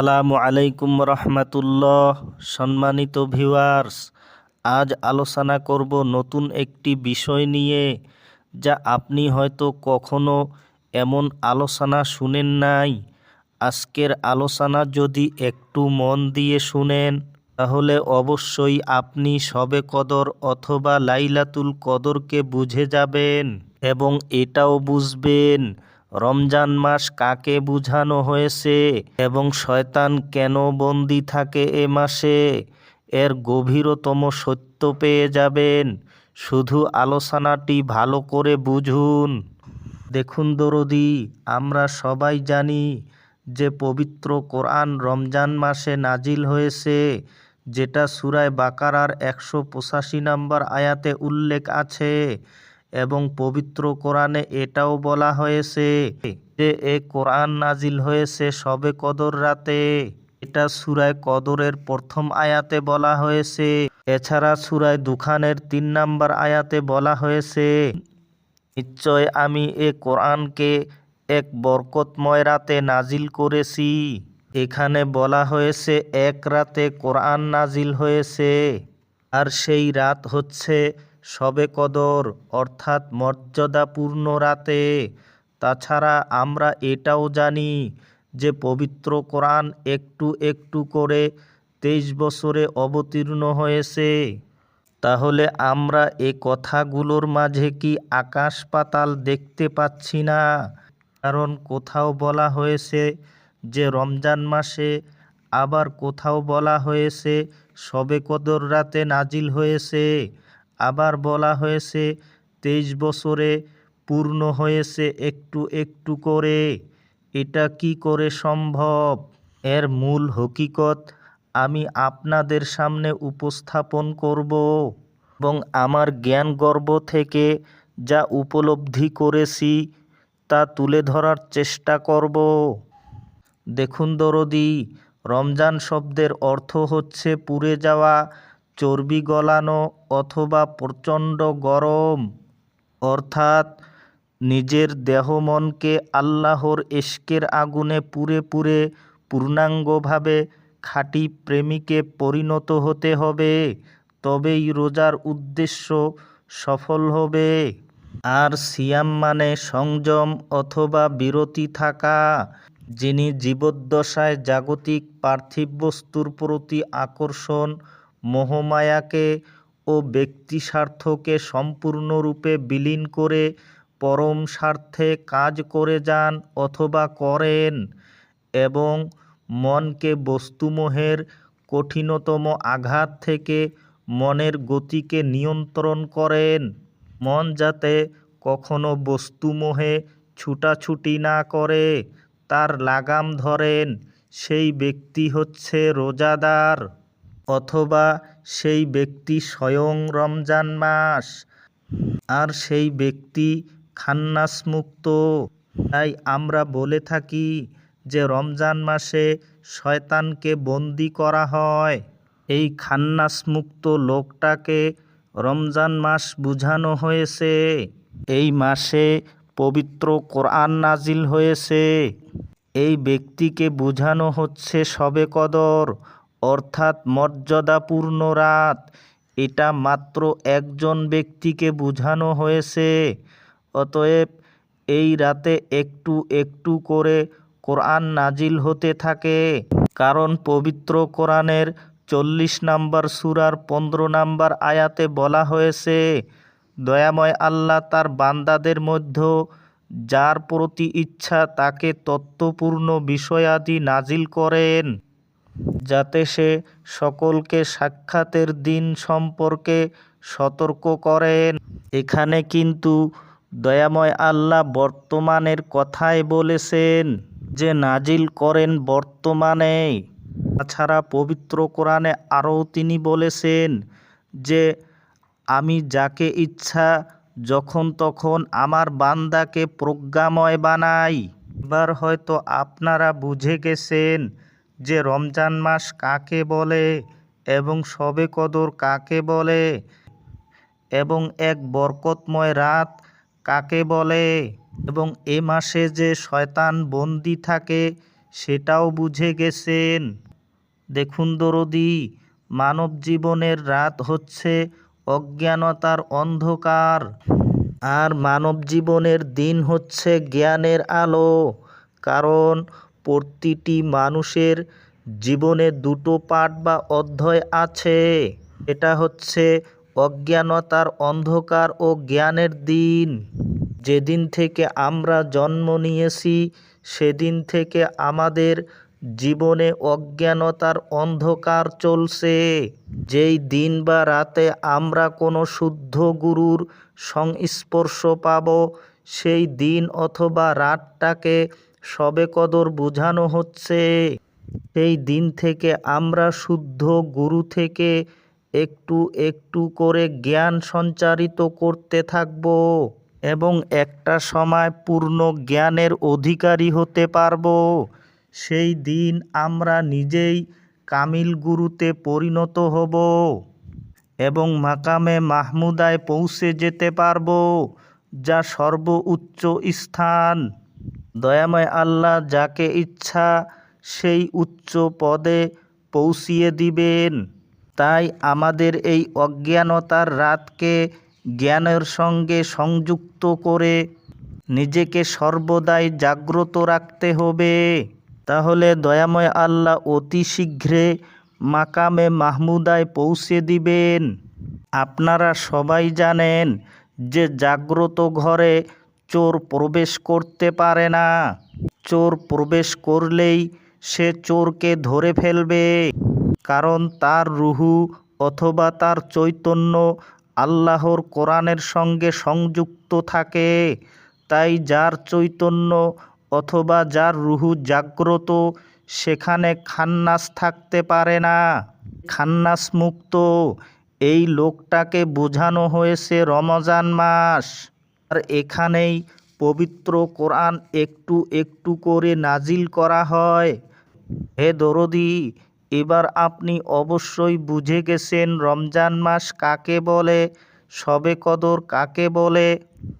আসসালামু আলাইকুম রহমাতুল্লাহ। সম্মানিত ভিউয়ার্স, আজ আলোচনা করব নতুন একটি বিষয় নিয়ে, যা আপনি হয়তো কখনো এমন আলোচনা শুনেন নাই। আজকের আলোচনা যদি একটু মন দিয়ে শুনেন, তাহলে অবশ্যই আপনি সবে কদর অথবা লাইলাতুল কদরকে বুঝে যাবেন এবং এটাও বুঝবেন রমজান মাস কাকে বুঝানো হয়েছে এবং শয়তান কেন বন্দি থাকে এ মাসে? এর গভীরতম সত্য পেয়ে যাবেন। শুধু আলোচনাটি ভালো করে বুঝুন। দেখুন দরদি, আমরা সবাই জানি যে পবিত্র কোরআন রমজান মাসে নাজিল হয়েছে, যেটা সুরায় বাকারার একশো পঁচাশি নম্বর আয়াতে উল্লেখ আছে। এবং পবিত্র কোরআনে এটাও বলা হয়েছে যে এ কোরআন নাজিল হয়েছে সবে কদর রাতে। এটা সুরায় কদরের প্রথম আয়াতে বলা হয়েছে। এছাড়া সুরায় দুখানের তিন নাম্বার আয়াতে বলা হয়েছে, নিশ্চয় আমি এ কোরআনকে এক বরকতময় রাতে নাজিল করেছি। এখানে বলা হয়েছে, এক রাতে কোরআন নাজিল হয়েছে। আর সেই রাত হচ্ছে সবে কদর, অর্থাৎ মর্যাদাপূর্ণ রাতে। তাছাড়া আমরা এটাও জানি যে পবিত্র কোরআন একটু একটু করে তেইশ বছরে অবতীর্ণ হয়েছে। তাহলে আমরা এ কথাগুলোর মাঝে কি আকাশ পাতাল দেখতে পাচ্ছি না? কারণ কোথাও বলা হয়েছে যে রমজান মাসে আবার কোথাও বলা হয়েছে সবে কদর রাতে নাজিল হয়েছে। আবার বলা হয়েছে, তেইশ বছরে পূর্ণ হয়েছে একটু একটু করে। এটা কি করে সম্ভব? এর মূল হকিকত, আমি আপনাদের সামনে উপস্থাপন করব এবং আমার জ্ঞান গর্ব থেকে যা উপলব্ধি করেছি তা তুলে ধরার চেষ্টা করব। দেখুন দরদি, রমজান শব্দের অর্থ হচ্ছে পুড়ে যাওয়া চর্বি গলানো অথবা প্রচণ্ড গরম, অর্থাৎ নিজের দেহ মনকে আল্লাহর এশকের আগুনে পুরে পুরে পূর্ণাঙ্গভাবে খাঁটি প্রেমিকে পরিণত হতে হবে, তবেই রোজার উদ্দেশ্য সফল হবে। আর সিয়াম মানে সংযম অথবা বিরতি থাকা, যিনি জীবদ্দশায় জাগতিক পার্থিব বস্তুর প্রতি আকর্ষণ মোহমায়াকে ও ব্যক্তিস্বার্থকে সম্পূর্ণরূপে বিলীন করে পরম স্বার্থে কাজ করে যান অথবা করেন এবং মনকে বস্তুমোহের কঠিনতম আঘাত থেকে মনের গতিকে নিয়ন্ত্রণ করেন। মন যাতে কখনো বস্তুমোহে ছুটাছুটি না করে, তার লাগাম ধরেন, সেই ব্যক্তি হচ্ছে রোজাদার। অথবা সেই ব্যক্তি স্বয়ং রমজান মাস, আর সেই ব্যক্তি খান্নাসমুক্ত। তাই আমরা বলে থাকি যে রমজান মাসে শয়তানকে বন্দি করা হয়। এই খান্নাসমুক্ত লোকটাকে রমজান মাস বুঝানো হয়েছে। এই মাসে পবিত্র কোরআন নাজিল হয়েছে। এই ব্যক্তিকে বুঝানো হচ্ছে সবে কদর। অর্থাৎ মর্যাদাপূর্ণ রাত। এটা মাত্র একজন ব্যক্তিকে বুঝানো হয়েছে। অতএব এই রাতে একটু একটু করে কোরআন নাজিল হতে থাকে। কারণ পবিত্র কোরআনের চল্লিশ নাম্বার সুরার পনেরো নাম্বার আয়াতে বলা হয়েছে, দয়াময় আল্লাহ তার বান্দাদের মধ্যে যার প্রতি ইচ্ছা তাকে তত্ত্বপূর্ণ বিষয়াদি নাজিল করেন। যাতে সে সকলকে সাক্ষাতের দিন সম্পর্কে সতর্ক করেন এখানে কিন্তু দয়াময় আল্লাহ বর্তমানের কথাই বলেছেন যে, নাজিল করেন বর্তমানে। তাছাড়া পবিত্র কোরআনে আরও তিনি বলেছেন যে, আমি যাকে ইচ্ছা যখন তখন আমার বান্দাকে প্রজ্ঞাময় বানাই। এবার হয়তো আপনারা বুঝে গেছেন যে রমজান মাস কাকে বলে এবং সবে কদর কাকে বলে এবং এক বরকতময় রাত কাকে বলে এবং এ মাসে যে শয়তান বন্দি থাকে সেটাও বুঝে গেছেন। দেখুন দরদি, মানব জীবনের রাত হচ্ছে অজ্ঞানতার অন্ধকার আর মানব জীবনের দিন হচ্ছে জ্ঞানের আলো। কারণ প্রতিটি মানুষের জীবনে দুটো পাঠ বা অধ্যায় আছে। এটা হচ্ছে অজ্ঞানতার অন্ধকার ও জ্ঞানের দিন। যেদিন থেকে আমরা জন্ম নিয়েছি, সেদিন থেকে আমাদের জীবনে অজ্ঞানতার অন্ধকার চলছে। যেই দিন বা রাতে আমরা কোনো শুদ্ধ গুরুর সংস্পর্শ পাব, সেই দিন অথবা রাতটাকে সবে কদর বোঝানো হচ্ছে। সেই দিন থেকে আমরা শুদ্ধ গুরু থেকে একটু একটু করে জ্ঞান সঞ্চারিত করতে থাকব এবং একটা সময় পূর্ণ জ্ঞানের অধিকারী হতে পারব। সেই দিন আমরা নিজেই কামিল গুরুতে পরিণত হব এবং মাকামে মাহমুদায় পৌঁছে যেতে পারব, যা সর্বোচ্চ স্থান। দয়াময় আল্লাহ যাকে ইচ্ছা সেই উচ্চ পদে পৌঁছিয়ে দিবেন। তাই আমাদের এই অজ্ঞানতার রাতকে জ্ঞানের সঙ্গে সংযুক্ত করে নিজেকে সর্বদাই জাগ্রত রাখতে হবে। তাহলে দয়াময় আল্লাহ অতি শীঘ্রে মাকামে মাহমুদায় পৌঁছে দিবেন। আপনারা সবাই জানেন যে জাগ্রত ঘরে চোর প্রবেশ করতে পারে না। চোর প্রবেশ করলেই সে চোরকে ধরে ফেলবে। কারণ তার রুহু অথবা তার চৈতন্য আল্লাহর কোরআনের সঙ্গে সংযুক্ত থাকে। তাই যার চৈতন্য অথবা যার রুহু জাগ্রত, সেখানে খান্নাস থাকতে পারে না। খান্নাস মুক্ত এই লোকটাকে বোঝানো হয়েছে রমজান মাস। আর এখানেই পবিত্র কোরআন একটু একটু করে নাজিল করা হয়। হে দরদি, এবার আপনি অবশ্যই বুঝে গেছেন রমজান মাস কাকে বলে সবে কদর কাকে বলে,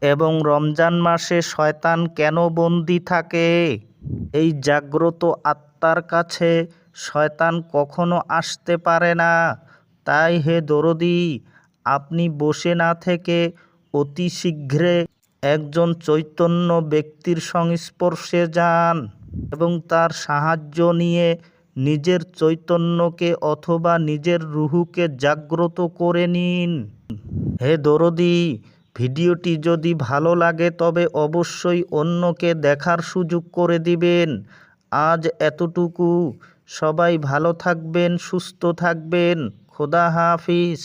এবং রমজান মাসে শয়তান কেন বন্দি থাকে? এই জাগ্রত আত্মার কাছে শয়তান কখনো আসতে পারে না। তাই হে দরদি, আপনি বসে না থেকে অতি শীঘ্রে একজন চৈতন্য ব্যক্তির সংস্পর্শে যান এবং তার সাহায্য নিয়ে নিজের চৈতন্যকে অথবা নিজের রুহুকে জাগ্রত করে নিন। হে দরদি, ভিডিওটি যদি ভালো লাগে তবে অবশ্যই অন্যকে দেখার সুযোগ করে দিবেন। আজ এতটুকু। সবাই ভালো থাকবেন, সুস্থ থাকবেন। খোদা হাফিজ।